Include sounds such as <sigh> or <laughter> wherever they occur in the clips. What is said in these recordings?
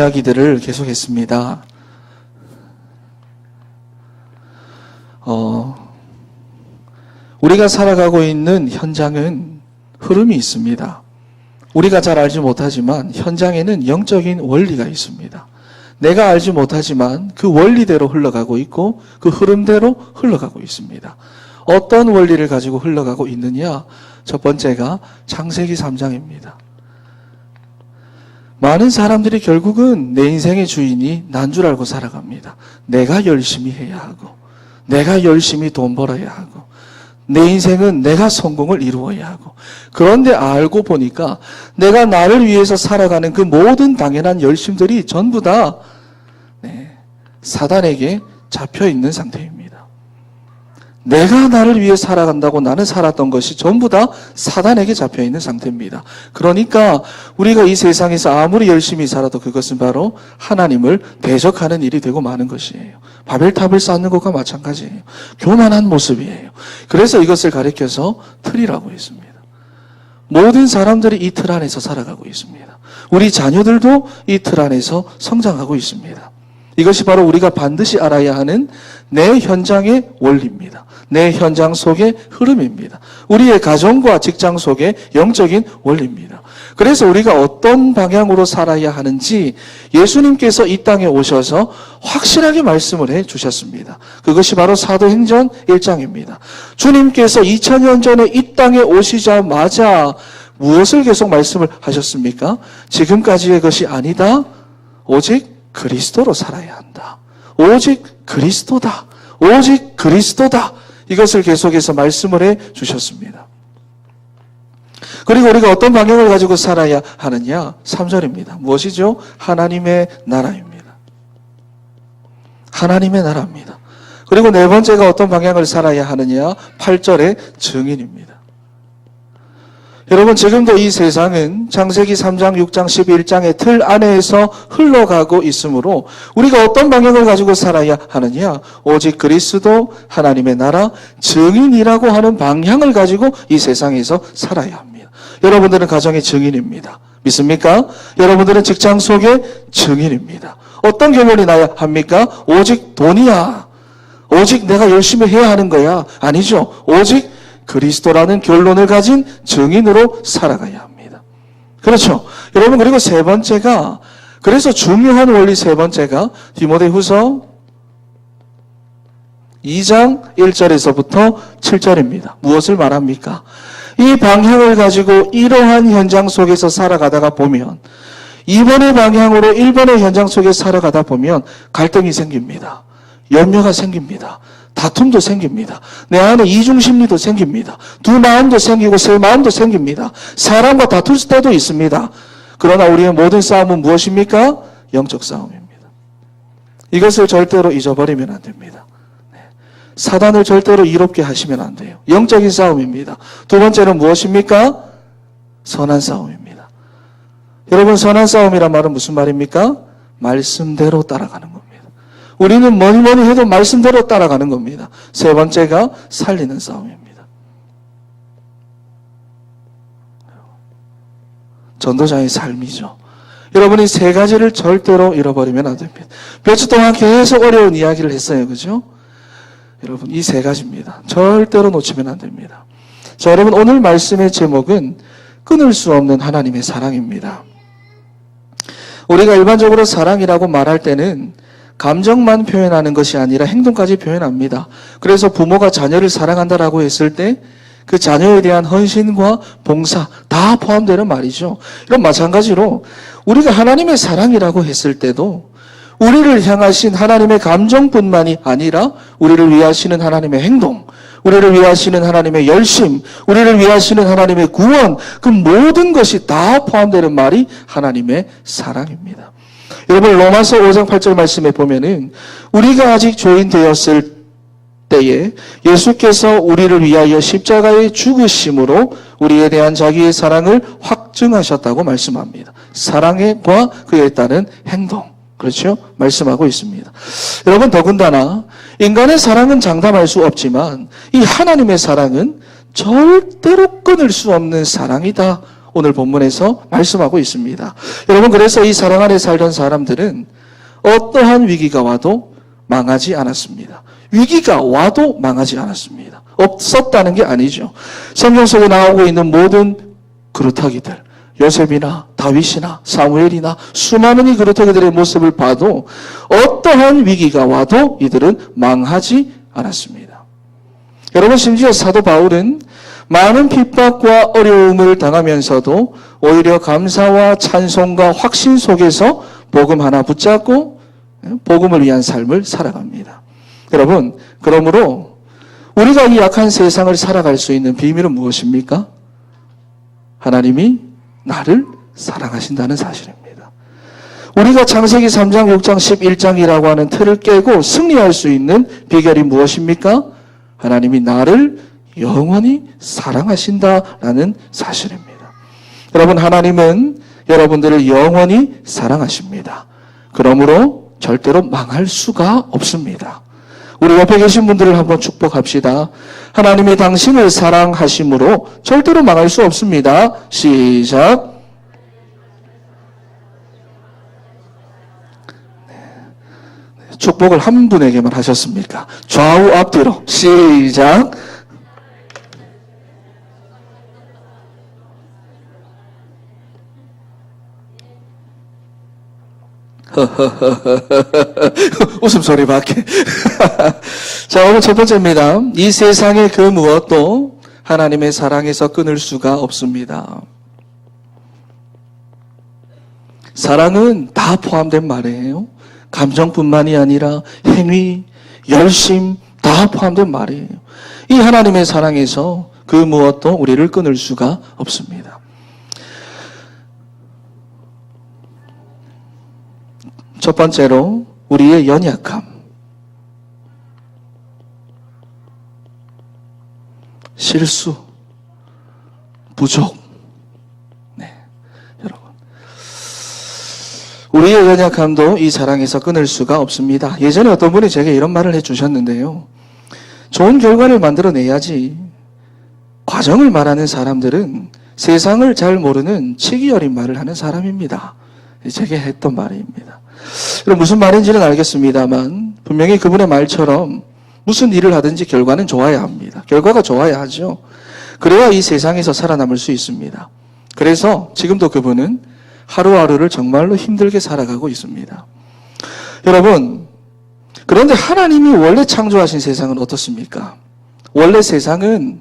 이야기들을 계속했습니다. 어, 우리가 살아가고 있는 현장은 흐름이 있습니다. 우리가 잘 알지 못하지만 현장에는 영적인 원리가 있습니다. 내가 알지 못하지만 그 원리대로 흘러가고 있고 그 흐름대로 흘러가고 있습니다. 어떤 원리를 가지고 흘러가고 있느냐? 첫 번째가 창세기 3장입니다. 많은 사람들이 결국은 내 인생의 주인이 난 줄 알고 살아갑니다. 내가 열심히 해야 하고, 내가 열심히 돈 벌어야 하고, 내 인생은 내가 성공을 이루어야 하고. 그런데 알고 보니까 내가 나를 위해서 살아가는 그 모든 당연한 열심들이 전부 다 네, 사단에게 잡혀 있는 상태입니다. 내가 나를 위해 살아간다고 나는 살았던 것이 전부 다 사단에게 잡혀 있는 상태입니다. 그러니까 우리가 이 세상에서 아무리 열심히 살아도 그것은 바로 하나님을 대적하는 일이 되고 마는 것이에요. 바벨탑을 쌓는 것과 마찬가지예요. 교만한 모습이에요. 그래서 이것을 가리켜서 틀이라고 했습니다. 모든 사람들이 이 틀 안에서 살아가고 있습니다. 우리 자녀들도 이 틀 안에서 성장하고 있습니다. 이것이 바로 우리가 반드시 알아야 하는 내 현장의 원리입니다. 내 현장 속의 흐름입니다. 우리의 가정과 직장 속의 영적인 원리입니다. 그래서 우리가 어떤 방향으로 살아야 하는지 예수님께서 이 땅에 오셔서 확실하게 말씀을 해 주셨습니다. 그것이 바로 사도행전 1장입니다. 주님께서 2000년 전에 이 땅에 오시자마자 무엇을 계속 말씀을 하셨습니까? 지금까지의 것이 아니다. 오직 그리스도로 살아야 한다. 오직 그리스도다. 오직 그리스도다. 이것을 계속해서 말씀을 해 주셨습니다. 그리고 우리가 어떤 방향을 가지고 살아야 하느냐? 3절입니다. 무엇이죠? 하나님의 나라입니다. 하나님의 나라입니다. 그리고 네 번째가 어떤 방향을 살아야 하느냐? 8절의 증인입니다. 여러분, 지금도 이 세상은 창세기 3장, 6장, 11장의 틀 안에서 흘러가고 있으므로 우리가 어떤 방향을 가지고 살아야 하느냐? 오직 그리스도 하나님의 나라 증인이라고 하는 방향을 가지고 이 세상에서 살아야 합니다. 여러분들은 가정의 증인입니다. 믿습니까? 여러분들은 직장 속의 증인입니다. 어떤 결론이 나야 합니까? 오직 돈이야. 오직 내가 열심히 해야 하는 거야. 아니죠. 오직 그리스도라는 결론을 가진 증인으로 살아가야 합니다. 그렇죠. 여러분, 그리고 세 번째가, 그래서 중요한 원리 세 번째가 디모데 후서 2장 1절에서부터 7절입니다. 무엇을 말합니까? 이 방향을 가지고 이러한 현장 속에서 살아가다가 보면, 2번의 방향으로 1번의 현장 속에 살아가다 보면 갈등이 생깁니다. 염려가 생깁니다. 다툼도 생깁니다. 내 안에 이중심리도 생깁니다. 두 마음도 생기고 세 마음도 생깁니다. 사람과 다툴 때도 있습니다. 그러나 우리의 모든 싸움은 무엇입니까? 영적 싸움입니다. 이것을 절대로 잊어버리면 안 됩니다. 네. 사단을 절대로 이롭게 하시면 안 돼요. 영적인 싸움입니다. 두 번째는 무엇입니까? 선한 싸움입니다. 여러분, 선한 싸움이란 말은 무슨 말입니까? 말씀대로 따라가는 겁니다. 우리는 뭐니 뭐니 해도 말씀대로 따라가는 겁니다. 세 번째가 살리는 싸움입니다. 전도자의 삶이죠. 여러분이 세 가지를 절대로 잃어버리면 안 됩니다. 몇 주 동안 계속 어려운 이야기를 했어요. 그죠? 여러분, 이 세 가지입니다. 절대로 놓치면 안 됩니다. 자, 여러분, 오늘 말씀의 제목은 끊을 수 없는 하나님의 사랑입니다. 우리가 일반적으로 사랑이라고 말할 때는 감정만 표현하는 것이 아니라 행동까지 표현합니다. 그래서 부모가 자녀를 사랑한다라고 했을 때 그 자녀에 대한 헌신과 봉사 다 포함되는 말이죠. 이런 마찬가지로 우리가 하나님의 사랑이라고 했을 때도 우리를 향하신 하나님의 감정뿐만이 아니라 우리를 위하시는 하나님의 행동, 우리를 위하시는 하나님의 열심, 우리를 위하시는 하나님의 구원, 그 모든 것이 다 포함되는 말이 하나님의 사랑입니다. 여러분 로마서 5장 8절 말씀에 보면은 우리가 아직 죄인 되었을 때에 예수께서 우리를 위하여 십자가에 죽으심으로 우리에 대한 자기의 사랑을 확증하셨다고 말씀합니다. 사랑과 그에 따른 행동. 그렇죠? 말씀하고 있습니다. 여러분, 더군다나, 인간의 사랑은 장담할 수 없지만, 이 하나님의 사랑은 절대로 끊을 수 없는 사랑이다. 오늘 본문에서 말씀하고 있습니다. 여러분, 그래서 이 사랑 안에 살던 사람들은 어떠한 위기가 와도 망하지 않았습니다. 위기가 와도 망하지 않았습니다. 없었다는 게 아니죠. 성경 속에 나오고 있는 모든 그루터기들, 요셉이나 다윗이나 사무엘이나 수많은 이 그루터기들의 모습을 봐도 어떠한 위기가 와도 이들은 망하지 않았습니다. 여러분 심지어 사도 바울은 많은 핍박과 어려움을 당하면서도 오히려 감사와 찬송과 확신 속에서 복음 하나 붙잡고 복음을 위한 삶을 살아갑니다. 여러분, 그러므로 우리가 이 약한 세상을 살아갈 수 있는 비밀은 무엇입니까? 하나님이 나를 사랑하신다는 사실입니다. 우리가 창세기 3장, 6장, 11장이라고 하는 틀을 깨고 승리할 수 있는 비결이 무엇입니까? 하나님이 나를 영원히 사랑하신다라는 사실입니다. 여러분, 하나님은 여러분들을 영원히 사랑하십니다. 그러므로 절대로 망할 수가 없습니다. 우리 옆에 계신 분들을 한번 축복합시다. 하나님이 당신을 사랑하심으로 절대로 망할 수 없습니다. 시작. 네. 축복을 한 분에게만 하셨습니까? 좌우 앞뒤로 시작. <laughs> 웃음소리 밖에. <laughs> 자, 오늘 첫 번째입니다. 이 세상의 그 무엇도 하나님의 사랑에서 끊을 수가 없습니다. 사랑은 다 포함된 말이에요. 감정뿐만이 아니라 행위, 열심 다 포함된 말이에요. 이 하나님의 사랑에서 그 무엇도 우리를 끊을 수가 없습니다. 첫 번째로 우리의 연약함. 실수, 부족. 네, 여러분. 우리의 연약함도 이 사랑에서 끊을 수가 없습니다. 예전에 어떤 분이 제게 이런 말을 해주셨는데요. 좋은 결과를 만들어내야지. 과정을 말하는 사람들은 세상을 잘 모르는 치기 어린 말을 하는 사람입니다. 제게 했던 말입니다. 무슨 말인지는 알겠습니다만 분명히 그분의 말처럼 무슨 일을 하든지 결과는 좋아야 합니다. 결과가 좋아야 하죠. 그래야 이 세상에서 살아남을 수 있습니다. 그래서 지금도 그분은 하루하루를 정말로 힘들게 살아가고 있습니다. 여러분, 그런데 하나님이 원래 창조하신 세상은 어떻습니까? 원래 세상은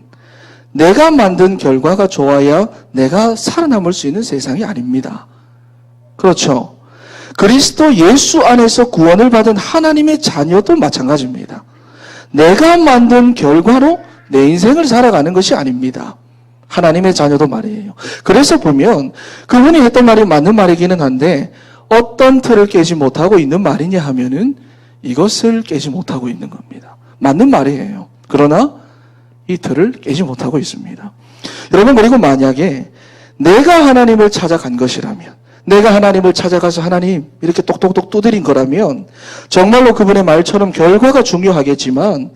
내가 만든 결과가 좋아야 내가 살아남을 수 있는 세상이 아닙니다. 그렇죠. 그리스도 예수 안에서 구원을 받은 하나님의 자녀도 마찬가지입니다. 내가 만든 결과로 내 인생을 살아가는 것이 아닙니다. 하나님의 자녀도 말이에요. 그래서 보면 그분이 했던 말이 맞는 말이기는 한데 어떤 틀을 깨지 못하고 있는 말이냐 하면은 이것을 깨지 못하고 있는 겁니다. 맞는 말이에요. 그러나 이 틀을 깨지 못하고 있습니다. 여러분 그리고 만약에 내가 하나님을 찾아간 것이라면 내가 하나님을 찾아가서 하나님 이렇게 똑똑똑 두드린 거라면 정말로 그분의 말처럼 결과가 중요하겠지만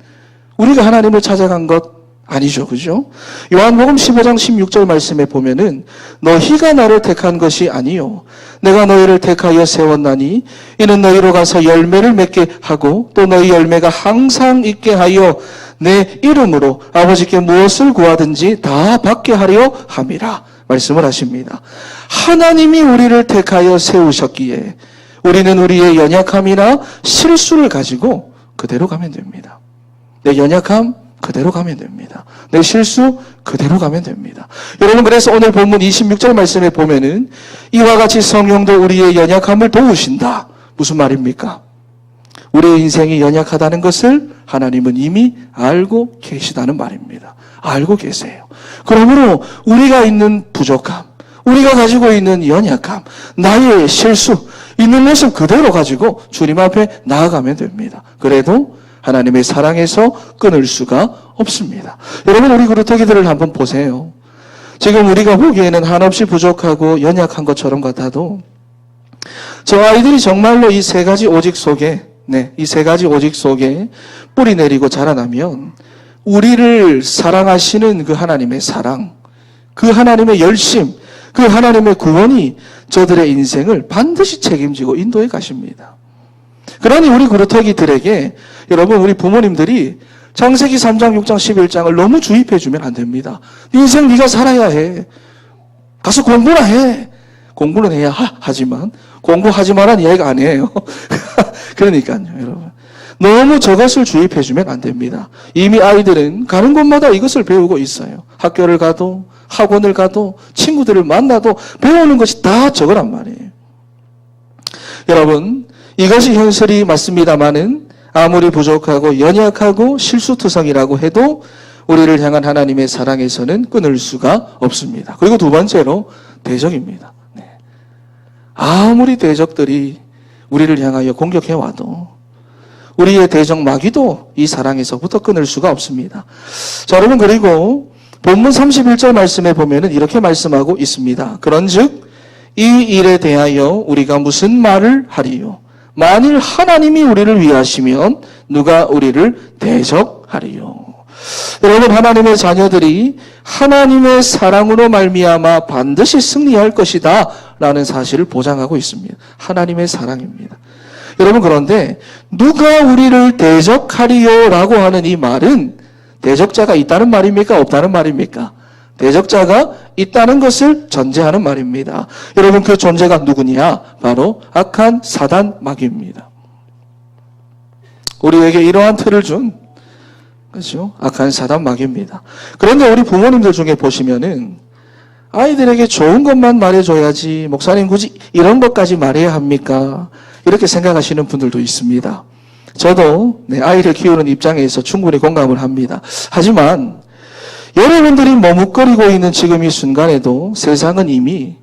우리가 하나님을 찾아간 것 아니죠. 그죠? 요한복음 15장 16절 말씀에 보면은 너희가 나를 택한 것이 아니요 내가 너희를 택하여 세웠나니 이는 너희로 가서 열매를 맺게 하고 또 너희 열매가 항상 있게 하여 내 이름으로 아버지께 무엇을 구하든지 다 받게 하려 함이라. 말씀을 하십니다. 하나님이 우리를 택하여 세우셨기에 우리는 우리의 연약함이나 실수를 가지고 그대로 가면 됩니다. 내 연약함 그대로 가면 됩니다. 내 실수 그대로 가면 됩니다. 여러분 그래서 오늘 본문 26절 말씀에 보면은 이와 같이 성령도 우리의 연약함을 도우신다. 무슨 말입니까? 우리의 인생이 연약하다는 것을 하나님은 이미 알고 계시다는 말입니다. 알고 계세요. 그러므로 우리가 있는 부족함, 우리가 가지고 있는 연약함, 나의 실수, 있는 모습 그대로 가지고 주님 앞에 나아가면 됩니다. 그래도 하나님의 사랑에서 끊을 수가 없습니다. 여러분, 우리 그루터기들을 한번 보세요. 지금 우리가 보기에는 한없이 부족하고 연약한 것처럼 같아도 저 아이들이 정말로 이 세 가지 오직 속에 네, 이 세 가지 오직 속에 뿌리 내리고 자라나면 우리를 사랑하시는 그 하나님의 사랑, 그 하나님의 열심, 그 하나님의 구원이 저들의 인생을 반드시 책임지고 인도해 가십니다. 그러니 우리 그루터기들에게 여러분 우리 부모님들이 창세기 3장, 6장, 11장을 너무 주입해 주면 안 됩니다. 네 인생 네가 살아야 해. 가서 공부나 해. 공부는 해야 하, 지만 공부하지 마란 이야기가 아니에요. <laughs> 그러니까요, 여러분. 너무 저것을 주입해 주면 안 됩니다. 이미 아이들은 가는 곳마다 이것을 배우고 있어요. 학교를 가도 학원을 가도 친구들을 만나도 배우는 것이 다 저거란 말이에요. 여러분, 이것이 현실이 맞습니다만은 아무리 부족하고 연약하고 실수투성이라고 해도 우리를 향한 하나님의 사랑에서는 끊을 수가 없습니다. 그리고 두 번째로 대적입니다. 네. 아무리 대적들이 우리를 향하여 공격해 와도 우리의 대적 마귀도 이 사랑에서부터 끊을 수가 없습니다. 자, 여러분 그리고 본문 31절 말씀에 보면은 이렇게 말씀하고 있습니다. 그런즉 이 일에 대하여 우리가 무슨 말을 하리요? 만일 하나님이 우리를 위하시면 누가 우리를 대적하리요? 여러분 하나님의 자녀들이 하나님의 사랑으로 말미암아 반드시 승리할 것이다 라는 사실을 보장하고 있습니다. 하나님의 사랑입니다. 여러분 그런데 누가 우리를 대적하리요라고 하는 이 말은 대적자가 있다는 말입니까? 없다는 말입니까? 대적자가 있다는 것을 전제하는 말입니다. 여러분 그 존재가 누구냐? 바로 악한 사단 마귀입니다. 우리에게 이러한 틀을 준 그렇죠? 악한 사단 마귀입니다. 그런데 우리 부모님들 중에 보시면은 아이들에게 좋은 것만 말해줘야지 목사님 굳이 이런 것까지 말해야 합니까? 이렇게 생각하시는 분들도 있습니다. 저도 네, 아이를 키우는 입장에서 충분히 공감을 합니다. 하지만 여러분들이 머뭇거리고 있는 지금 이 순간에도 세상은 이미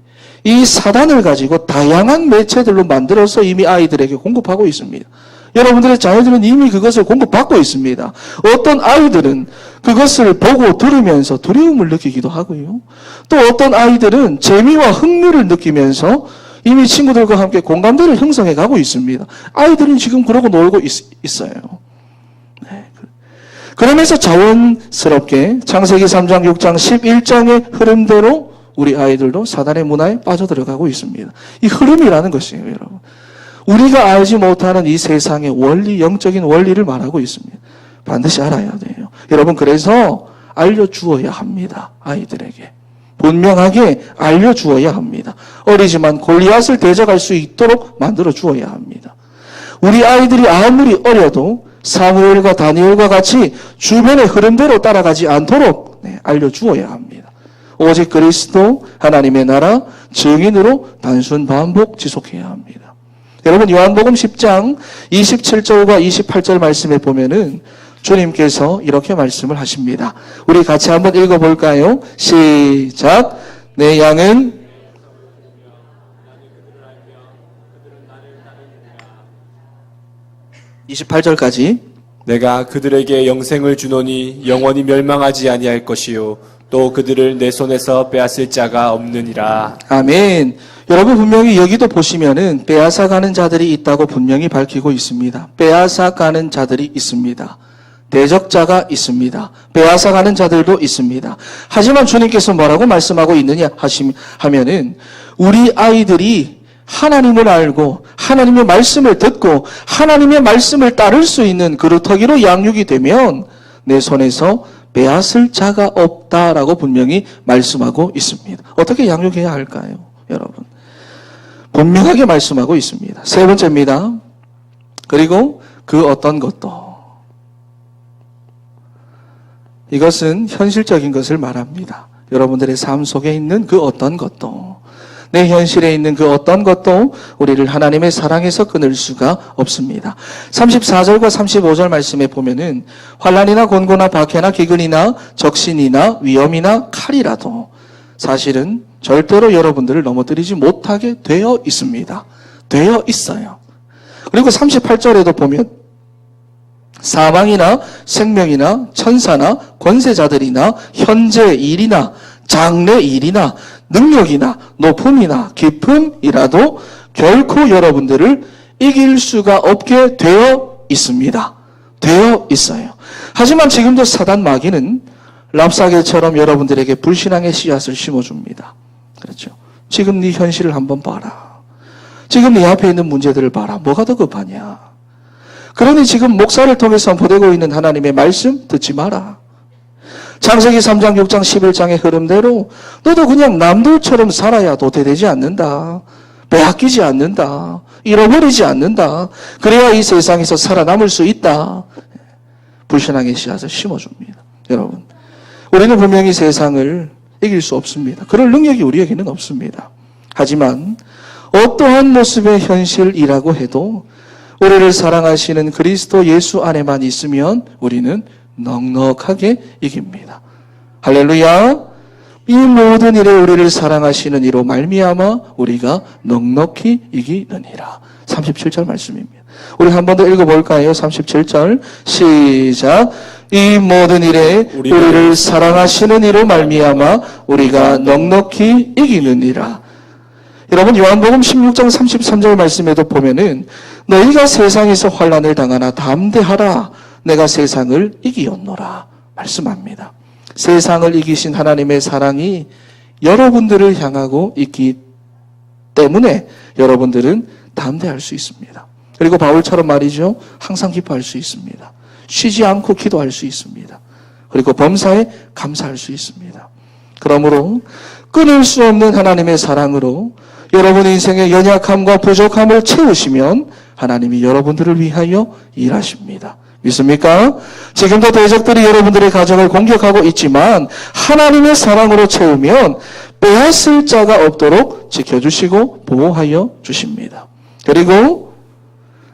이 사단을 가지고 다양한 매체들로 만들어서 이미 아이들에게 공급하고 있습니다. 여러분들의 자녀들은 이미 그것을 공급받고 있습니다. 어떤 아이들은 그것을 보고 들으면서 두려움을 느끼기도 하고요. 또 어떤 아이들은 재미와 흥미를 느끼면서 이미 친구들과 함께 공감대를 형성해 가고 있습니다. 아이들은 지금 그러고 놀고 있, 어요 네. 그러면서 자연스럽게 창세기 3장, 6장, 11장의 흐름대로 우리 아이들도 사단의 문화에 빠져들어가고 있습니다. 이 흐름이라는 것이에요, 여러분. 우리가 알지 못하는 이 세상의 원리, 영적인 원리를 말하고 있습니다. 반드시 알아야 돼요. 여러분, 그래서 알려주어야 합니다. 아이들에게. 분명하게 알려주어야 합니다. 어리지만 골리앗을 대적할 수 있도록 만들어 주어야 합니다. 우리 아이들이 아무리 어려도 사무엘과 다니엘과 같이 주변의 흐름대로 따라가지 않도록 네, 알려주어야 합니다. 오직 그리스도 하나님의 나라 증인으로 단순 반복 지속해야 합니다. 여러분 요한복음 10장 27절과 28절 말씀에 보면은 주님께서 이렇게 말씀을 하십니다. 우리 같이 한번 읽어볼까요? 시작. 내 양은 28절까지 내가 그들에게 영생을 주노니 영원히 멸망하지 아니할 것이요 또 그들을 내 손에서 빼앗을 자가 없느니라. 아멘. 여러분 분명히 여기도 보시면은 빼앗아 가는 자들이 있다고 분명히 밝히고 있습니다. 빼앗아 가는 자들이 있습니다. 대적자가 있습니다. 빼앗아 가는 자들도 있습니다. 하지만 주님께서 뭐라고 말씀하고 있느냐 하시면은 우리 아이들이 하나님을 알고 하나님의 말씀을 듣고 하나님의 말씀을 따를 수 있는 그루터기로 양육이 되면 내 손에서 빼앗을 자가 없다라고 분명히 말씀하고 있습니다. 어떻게 양육해야 할까요? 여러분. 분명하게 말씀하고 있습니다. 세 번째입니다. 그리고 그 어떤 것도 이것은 현실적인 것을 말합니다. 여러분들의 삶 속에 있는 그 어떤 것도 내 현실에 있는 그 어떤 것도 우리를 하나님의 사랑에서 끊을 수가 없습니다. 34절과 35절 말씀에 보면은 환란이나 곤고나 박해나 기근이나 적신이나 위험이나 칼이라도 사실은 절대로 여러분들을 넘어뜨리지 못하게 되어 있습니다. 되어 있어요. 그리고 38절에도 보면 사망이나 생명이나 천사나 권세자들이나 현재 일이나 장래 일이나 능력이나 높음이나 깊음이라도 결코 여러분들을 이길 수가 없게 되어 있습니다. 되어 있어요. 하지만 지금도 사단 마귀는 랍사계처럼 여러분들에게 불신앙의 씨앗을 심어줍니다. 그렇죠. 지금 네 현실을 한번 봐라. 지금 네 앞에 있는 문제들을 봐라. 뭐가 더 급하냐? 그러니 지금 목사를 통해서 보내고 있는 하나님의 말씀 듣지 마라. 창세기 3장, 6장, 11장의 흐름대로 너도 그냥 남들처럼 살아야 도태되지 않는다. 빼앗기지 않는다. 잃어버리지 않는다. 그래야 이 세상에서 살아남을 수 있다. 불신앙의 씨앗을 심어줍니다. 여러분. 우리는 분명히 세상을 이길 수 없습니다. 그럴 능력이 우리에게는 없습니다. 하지만 어떠한 모습의 현실이라고 해도 우리를 사랑하시는 그리스도 예수 안에만 있으면 우리는 넉넉하게 이깁니다. 할렐루야. 이 모든 일에 우리를 사랑하시는 이로 말미암아 우리가 넉넉히 이기느니라. 37절 말씀입니다. 우리 한 번 더 읽어볼까요? 37절 시작. 이 모든 일에 우리를 사랑하시는 이로 말미암아 우리가 넉넉히 이기느니라. 여러분 요한복음 16장 33절 말씀에도 보면은 너희가 세상에서 환난을 당하나 담대하라 내가 세상을 이기었노라 말씀합니다. 세상을 이기신 하나님의 사랑이 여러분들을 향하고 있기 때문에 여러분들은 담대할 수 있습니다. 그리고 바울처럼 말이죠. 항상 기뻐할 수 있습니다. 쉬지 않고 기도할 수 있습니다. 그리고 범사에 감사할 수 있습니다. 그러므로 끊을 수 없는 하나님의 사랑으로 여러분 인생의 연약함과 부족함을 채우시면 하나님이 여러분들을 위하여 일하십니다. 믿습니까? 지금도 대적들이 여러분들의 가정을 공격하고 있지만 하나님의 사랑으로 채우면 빼앗을 자가 없도록 지켜주시고 보호하여 주십니다. 그리고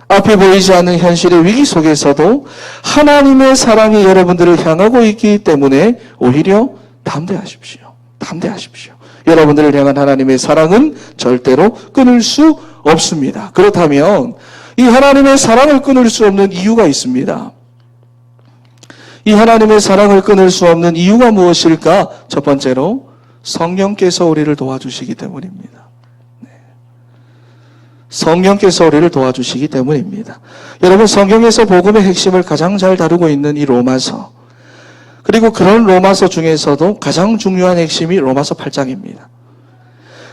앞에 보이지 않는 현실의 위기 속에서도 하나님의 사랑이 여러분들을 향하고 있기 때문에 오히려 담대하십시오. 담대하십시오. 여러분들을 향한 하나님의 사랑은 절대로 끊을 수 없습니다. 그렇다면 이 하나님의 사랑을 끊을 수 없는 이유가 있습니다. 이 하나님의 사랑을 끊을 수 없는 이유가 무엇일까? 첫 번째로 성령께서 우리를 도와주시기 때문입니다. 네. 성령께서 우리를 도와주시기 때문입니다. 여러분 성경에서 복음의 핵심을 가장 잘 다루고 있는 이 로마서 그리고 그런 로마서 중에서도 가장 중요한 핵심이 로마서 8장입니다.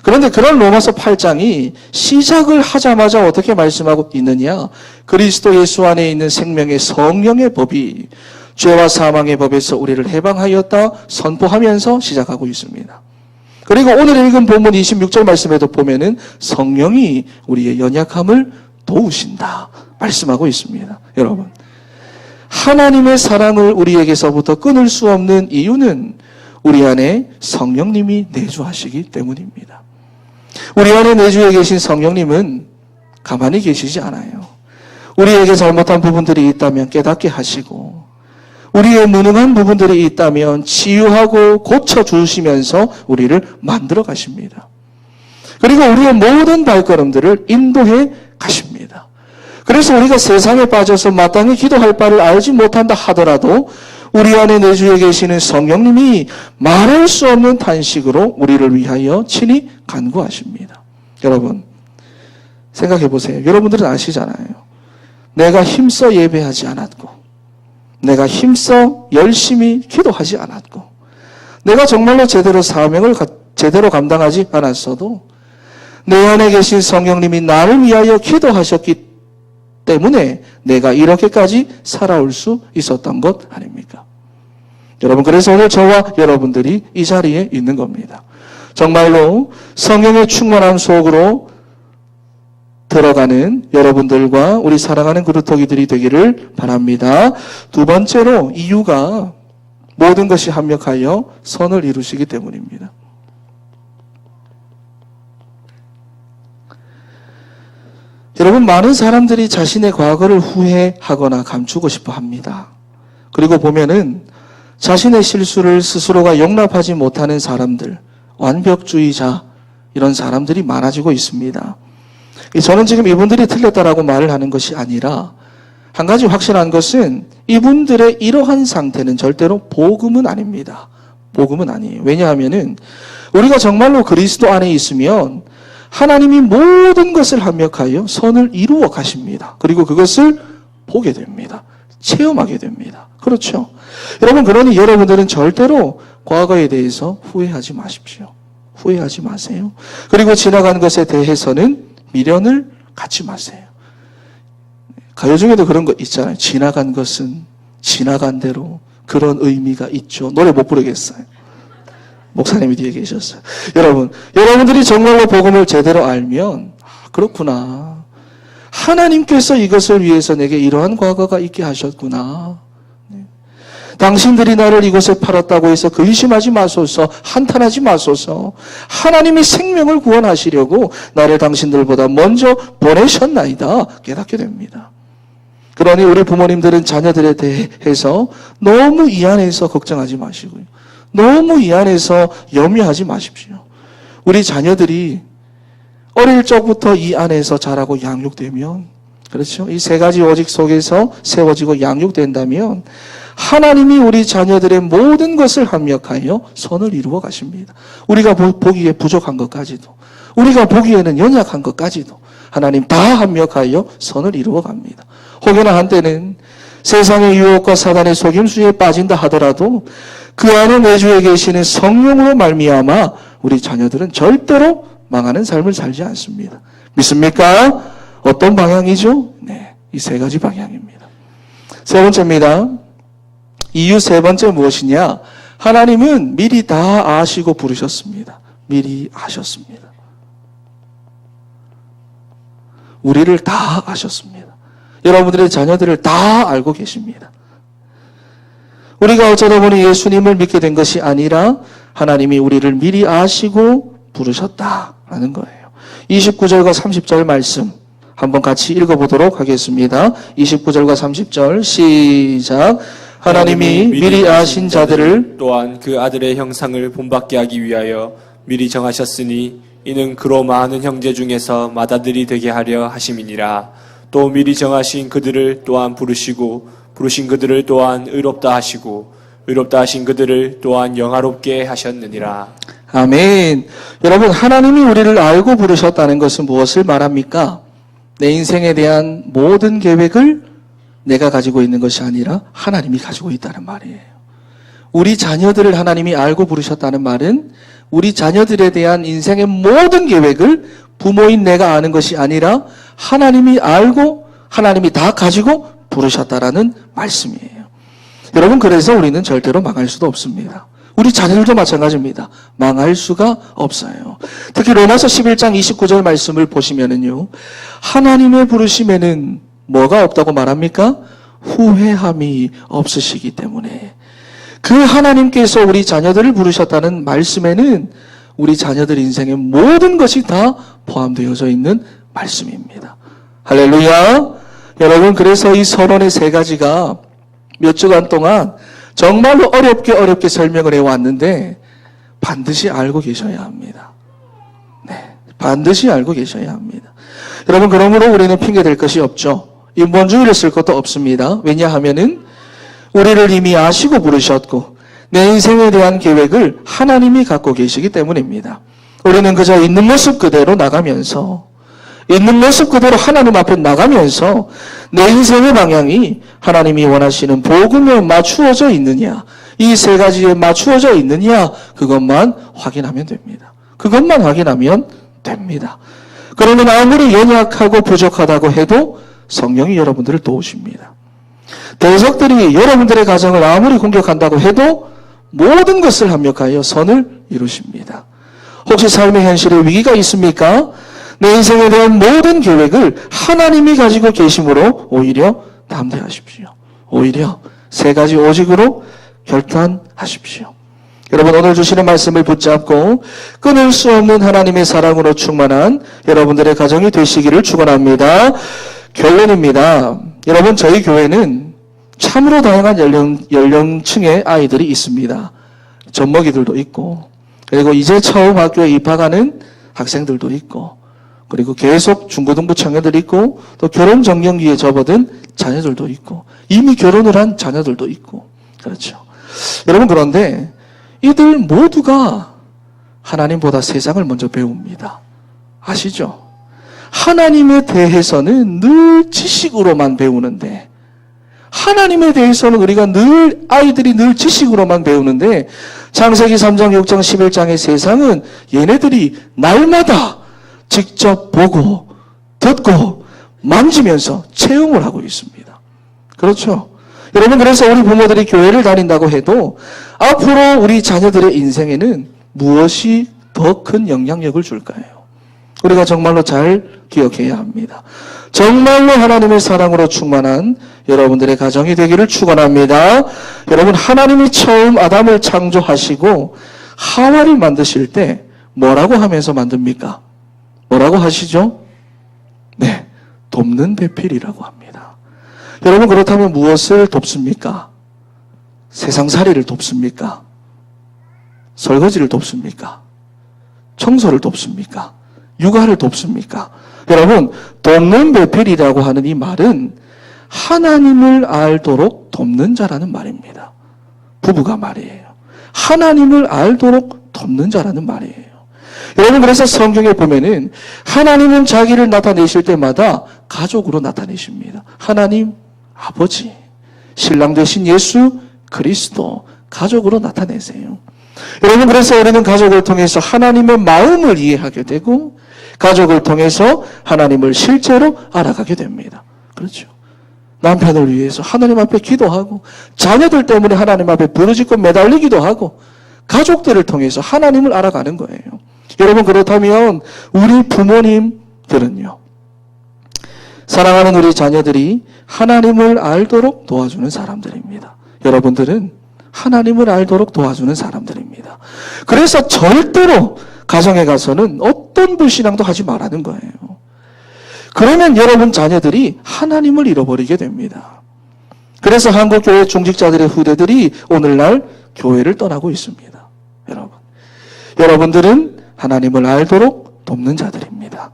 그런데 그런 로마서 8장이 시작을 하자마자 어떻게 말씀하고 있느냐? 그리스도 예수 안에 있는 생명의 성령의 법이 죄와 사망의 법에서 우리를 해방하였다 선포하면서 시작하고 있습니다. 그리고 오늘 읽은 본문 26절 말씀에도 보면은 성령이 우리의 연약함을 도우신다 말씀하고 있습니다. 여러분. 하나님의 사랑을 우리에게서부터 끊을 수 없는 이유는 우리 안에 성령님이 내주하시기 때문입니다. 우리 안에 내주에 계신 성령님은 가만히 계시지 않아요. 우리에게 잘못한 부분들이 있다면 깨닫게 하시고, 우리의 무능한 부분들이 있다면 치유하고 고쳐주시면서 우리를 만들어 가십니다. 그리고 우리의 모든 발걸음들을 인도해 가십니다. 그래서 우리가 세상에 빠져서 마땅히 기도할 바를 알지 못한다 하더라도 우리 안에 내주에 계시는 성령님이 말할 수 없는 탄식으로 우리를 위하여 친히 간구하십니다. 여러분, 생각해 보세요. 여러분들은 아시잖아요. 내가 힘써 예배하지 않았고, 내가 힘써 열심히 기도하지 않았고, 내가 정말로 제대로 사명을 가- 제대로 감당하지 않았어도 내 안에 계신 성령님이 나를 위하여 기도하셨기 때문에 내가 이렇게까지 살아올 수 있었던 것 아닙니까? 여러분, 그래서 오늘 저와 여러분들이 이 자리에 있는 겁니다. 정말로 성령의 충만함 속으로 들어가는 여러분들과 우리 사랑하는 그루터기들이 되기를 바랍니다. 두 번째로 이유가 모든 것이 합력하여 선을 이루시기 때문입니다. 여러분, 많은 사람들이 자신의 과거를 후회하거나 감추고 싶어 합니다. 그리고 보면은 자신의 실수를 스스로가 용납하지 못하는 사람들, 완벽주의자, 이런 사람들이 많아지고 있습니다. 저는 지금 이분들이 틀렸다라고 말을 하는 것이 아니라, 한 가지 확실한 것은 이분들의 이러한 상태는 절대로 복음은 아닙니다. 복음은 아니에요. 왜냐하면은 우리가 정말로 그리스도 안에 있으면 하나님이 모든 것을 합력하여 선을 이루어 가십니다. 그리고 그것을 보게 됩니다. 체험하게 됩니다. 그렇죠. 여러분, 그러니 여러분들은 절대로 과거에 대해서 후회하지 마십시오. 후회하지 마세요. 그리고 지나간 것에 대해서는 미련을 갖지 마세요. 가요 중에도 그런 거 있잖아요. 지나간 것은 지나간 대로 그런 의미가 있죠. 노래 못 부르겠어요. 목사님이 뒤에 계셨어요. 여러분, 여러분들이 정말로 복음을 제대로 알면, 아, 그렇구나. 하나님께서 이것을 위해서 내게 이러한 과거가 있게 하셨구나. 네. 당신들이 나를 이곳에 팔았다고 해서 근심하지 마소서, 한탄하지 마소서. 하나님이 생명을 구원하시려고 나를 당신들보다 먼저 보내셨나이다. 깨닫게 됩니다. 그러니 우리 부모님들은 자녀들에 대해서 너무 이 안에서 걱정하지 마시고요. 너무 이 안에서 염려하지 마십시오. 우리 자녀들이 어릴 적부터 이 안에서 자라고 양육되면, 그렇죠? 이 세 가지 오직 속에서 세워지고 양육된다면, 하나님이 우리 자녀들의 모든 것을 합력하여 선을 이루어 가십니다. 우리가 보- 보기에 부족한 것까지도, 우리가 보기에는 연약한 것까지도, 하나님 다 합력하여 선을 이루어 갑니다. 혹여나 한때는 세상의 유혹과 사단의 속임수에 빠진다 하더라도 그 안에 내주에 계시는 성령으로 말미암아 우리 자녀들은 절대로 망하는 삶을 살지 않습니다. 믿습니까? 어떤 방향이죠? 네, 이 세 가지 방향입니다. 세 번째입니다. 이유 세 번째 무엇이냐? 하나님은 미리 다 아시고 부르셨습니다. 미리 아셨습니다. 우리를 다 아셨습니다. 여러분들의 자녀들을 다 알고 계십니다. 우리가 어쩌다 보니 예수님을 믿게 된 것이 아니라 하나님이 우리를 미리 아시고 부르셨다라는 거예요. 29절과 30절 말씀 한번 같이 읽어보도록 하겠습니다. 29절과 30절 시작. 하나님이 미리 아신 자들을 또한 그 아들의 형상을 본받게 하기 위하여 미리 정하셨으니 이는 그로 많은 형제 중에서 맏아들이 되게 하려 하심이니라 또 미리 정하신 그들을 또한 부르시고 부르신 그들을 또한 의롭다 하시고 의롭다 하신 그들을 또한 영화롭게 하셨느니라 아멘. 여러분, 하나님이 우리를 알고 부르셨다는 것은 무엇을 말합니까? 내 인생에 대한 모든 계획을 내가 가지고 있는 것이 아니라 하나님이 가지고 있다는 말이에요. 우리 자녀들을 하나님이 알고 부르셨다는 말은 우리 자녀들에 대한 인생의 모든 계획을 부모인 내가 아는 것이 아니라 하나님이 알고 하나님이 다 가지고 부르셨다라는 말씀이에요. 여러분, 그래서 우리는 절대로 망할 수도 없습니다. 우리 자녀들도 마찬가지입니다. 망할 수가 없어요. 특히 로마서 11장 29절 말씀을 보시면은요. 하나님의 부르심에는 뭐가 없다고 말합니까? 후회함이 없으시기 때문에. 그 하나님께서 우리 자녀들을 부르셨다는 말씀에는 우리 자녀들 인생의 모든 것이 다 포함되어져 있는 말씀입니다. 할렐루야. 여러분, 그래서 이 선언의 세 가지가 몇 주간 동안 정말로 어렵게 어렵게 설명을 해왔는데 반드시 알고 계셔야 합니다. 네. 반드시 알고 계셔야 합니다. 여러분, 그러므로 우리는 핑계댈 것이 없죠. 인본주의를 쓸 것도 없습니다. 왜냐하면은 우리를 이미 아시고 부르셨고 내 인생에 대한 계획을 하나님이 갖고 계시기 때문입니다. 우리는 그저 있는 모습 그대로 나가면서 있는 모습 그대로 하나님 앞에 나가면서 내 인생의 방향이 하나님이 원하시는 복음에 맞추어져 있느냐, 이 세 가지에 맞추어져 있느냐, 그것만 확인하면 됩니다. 그것만 확인하면 됩니다. 그러면 아무리 연약하고 부족하다고 해도 성령이 여러분들을 도우십니다. 대적들이 여러분들의 가정을 아무리 공격한다고 해도 모든 것을 합력하여 선을 이루십니다. 혹시 삶의 현실에 위기가 있습니까? 내 인생에 대한 모든 계획을 하나님이 가지고 계심으로 오히려 담대하십시오. 오히려 세 가지 오직으로 결단하십시오. 여러분 오늘 주시는 말씀을 붙잡고 끊을 수 없는 하나님의 사랑으로 충만한 여러분들의 가정이 되시기를 축원합니다. 결론입니다. 여러분 저희 교회는 참으로 다양한 연령, 연령층의 아이들이 있습니다. 젖먹이들도 있고 그리고 이제 처음 학교에 입학하는 학생들도 있고 그리고 계속 중고등부 청년들이 있고 또 결혼 정년기에 접어든 자녀들도 있고 이미 결혼을 한 자녀들도 있고 그렇죠. 여러분 그런데 이들 모두가 하나님보다 세상을 먼저 배웁니다. 아시죠? 하나님에 대해서는 늘 지식으로만 배우는데 하나님에 대해서는 우리가 늘 아이들이 늘 지식으로만 배우는데 창세기 3장, 6장, 11장의 세상은 얘네들이 날마다 직접 보고 듣고 만지면서 체험을 하고 있습니다. 그렇죠? 여러분 그래서 우리 부모들이 교회를 다닌다고 해도 앞으로 우리 자녀들의 인생에는 무엇이 더 큰 영향력을 줄까요? 우리가 정말로 잘 기억해야 합니다. 정말로 하나님의 사랑으로 충만한 여러분들의 가정이 되기를 축원합니다. 여러분 하나님이 처음 아담을 창조하시고 하와를 만드실 때 뭐라고 하면서 만듭니까? 뭐라고 하시죠? 네, 돕는 배필이라고 합니다. 여러분 그렇다면 무엇을 돕습니까? 세상 살이를 돕습니까? 설거지를 돕습니까? 청소를 돕습니까? 육아를 돕습니까? 여러분, 돕는 배필이라고 하는 이 말은 하나님을 알도록 돕는 자라는 말입니다. 부부가 말이에요. 하나님을 알도록 돕는 자라는 말이에요. 여러분, 그래서 성경에 보면은 하나님은 자기를 나타내실 때마다 가족으로 나타내십니다. 하나님, 아버지, 신랑 되신 예수, 그리스도, 가족으로 나타내세요. 여러분, 그래서 우리는 가족을 통해서 하나님의 마음을 이해하게 되고, 가족을 통해서 하나님을 실제로 알아가게 됩니다. 그렇죠. 남편을 위해서 하나님 앞에 기도하고, 자녀들 때문에 하나님 앞에 부르짖고 매달리기도 하고, 가족들을 통해서 하나님을 알아가는 거예요. 여러분, 그렇다면, 우리 부모님들은요, 사랑하는 우리 자녀들이 하나님을 알도록 도와주는 사람들입니다. 여러분들은 하나님을 알도록 도와주는 사람들입니다. 그래서 절대로 가정에 가서는 어떤 불신앙도 하지 말라는 거예요. 그러면 여러분 자녀들이 하나님을 잃어버리게 됩니다. 그래서 한국교회 중직자들의 후대들이 오늘날 교회를 떠나고 있습니다. 여러분. 여러분들은 하나님을 알도록 돕는 자들입니다.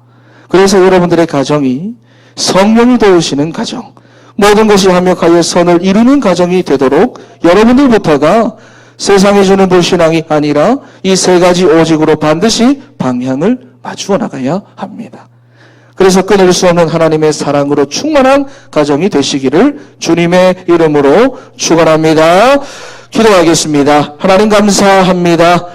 그래서 여러분들의 가정이 성령이 도우시는 가정, 모든 것이 완벽하여 선을 이루는 가정이 되도록 여러분들부터가 세상이 주는 불신앙이 아니라 이 세 가지 오직으로 반드시 방향을 맞추어 나가야 합니다. 그래서 끊을 수 없는 하나님의 사랑으로 충만한 가정이 되시기를 주님의 이름으로 축원합니다. 기도하겠습니다. 하나님 감사합니다.